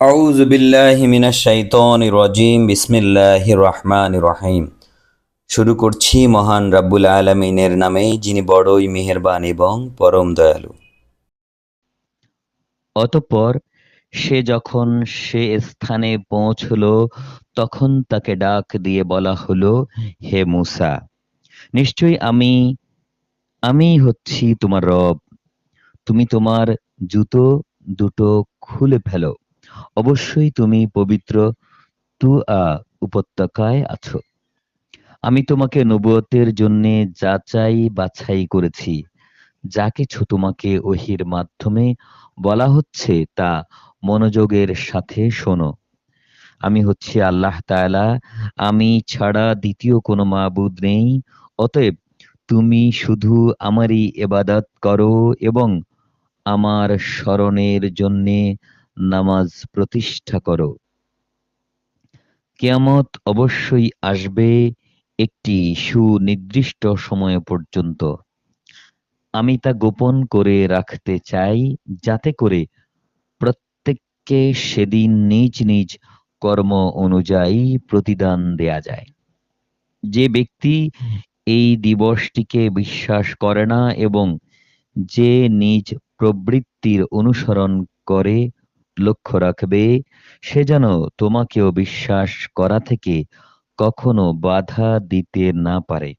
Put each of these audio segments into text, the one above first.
আউজ বিল্লাহ মিনা শাইতন রজিম বিসমিল্লাহ রহমান রহিম। শুরু করছি মহান রাব্বুল আলমিনের নামে, যিনি বড়ই মেহেরবান এবং পরম দয়ালু। অতঃপর সে যখন সে স্থানে পৌঁছল, তখন তাকে ডাক দিয়ে বলা হলো, হে মুসা, নিশ্চয়ই আমি আমি হচ্ছি তোমার রব। তুমি তোমার জুতো দুটো খুলে ফেলো। অবশ্যই তুমি পবিত্র তু আ উপত্যকায় আছো। আমি তোমাকে নবুয়তের জন্যে যাচাই বাছাই করেছি। যা কিছু তোমাকে ওহির মাধ্যমে বলা হচ্ছে তা মনোযোগের সাথে শোনো। আমি হচ্ছি আল্লাহ তাআলা, আমি ছাড়া দ্বিতীয় কোনো মাবুদ নেই, অতএব তুমি শুধু আমারই এবাদত করো এবং আমার স্মরণের জন্যে নামাজ প্রতিষ্ঠা করো। কেয়ামত অবশ্যই আসবে একটি সুনির্দিষ্ট সময় পর্যন্ত। আমি তা গোপন করে রাখতে চাই যাতে করে প্রত্যেককে সেদিন নিজ নিজ কর্ম অনুযায়ী প্রতিদান দেয়া যায়। যে ব্যক্তি এই দিবসটিকে বিশ্বাস করে না এবং যে নিজ প্রবৃত্তির অনুসরণ করে লক্ষ্য রাখবে, সে যেন তোমাকেও বিশ্বাস করা থেকে কখনো বাধা দিতে না পারে।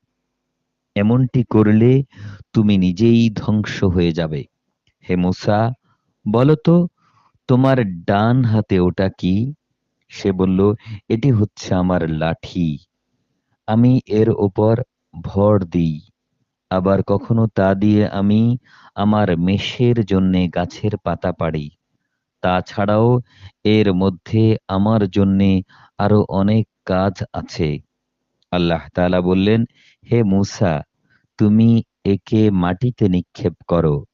এমনটি করলে তুমি নিজেই ধ্বংস হয়ে যাবে। হে মুসা বলো তো তোমার ডান হাতে ওটা কি? সে বলল, এটি হচ্ছে আমার লাঠি। আমি এর ওপর ভর দিই। আবার কখনো তা দিয়ে আমি আমার মেষের জন্যে গাছের পাতা পাড়ি। তাছাড়াও এর মধ্যে আমার জন্যে আরও অনেক কাজ আছে। আল্লাহ তাআলা বললেন, হে মুসা, তুমি একে মাটিতে নিক্ষেপ করো।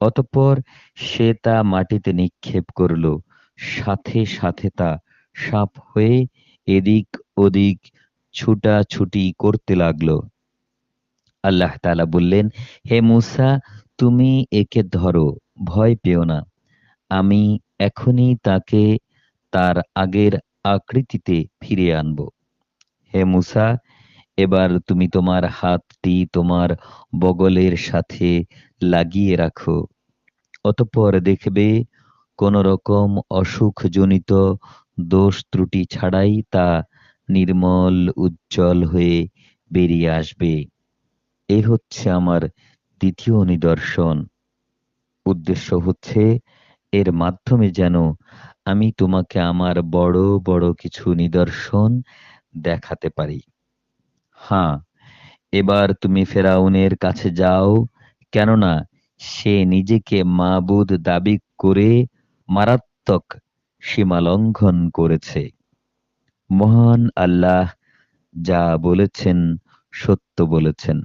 অতঃপর সে তা মাটিতে নিক্ষেপ করল। সাথে সাথে তা সাপ হয়ে এদিক ওদিক ছুটাছুটি করতে লাগল। আল্লাহ তাআলা বললেন, হে মুসা, তুমি একে ধরো, ভয় পেও না। আমি এখনই তাকে তার আগের আকৃতিতে ফিরিয়ে আনব। হে মুসা, এবার তুমি তোমার হাতটি তোমার বগলের সাথে লাগিয়ে রাখো। অতঃপর দেখবে কোন রকম অসুখজনিত দোষ ত্রুটি ছাড়াই তা নির্মল, উজ্জ্বল হয়ে বেরিয়ে আসবে। এ হচ্ছে আমার দ্বিতীয় নিদর্শন। উদ্দেশ্য হচ্ছে এর মাধ্যমে যেন আমি তোমাকে আমার বড় বড় কিছু নিদর্শন দেখাতে পারি। হ্যাঁ এবার তুমি ফেরাউনের কাছে যাও, কেননা সে নিজেকে মাবুদ দাবি করে মারাত্মক সীমা লঙ্ঘন করেছে। মহান আল্লাহ যা বলেছেন সত্য বলেছেন।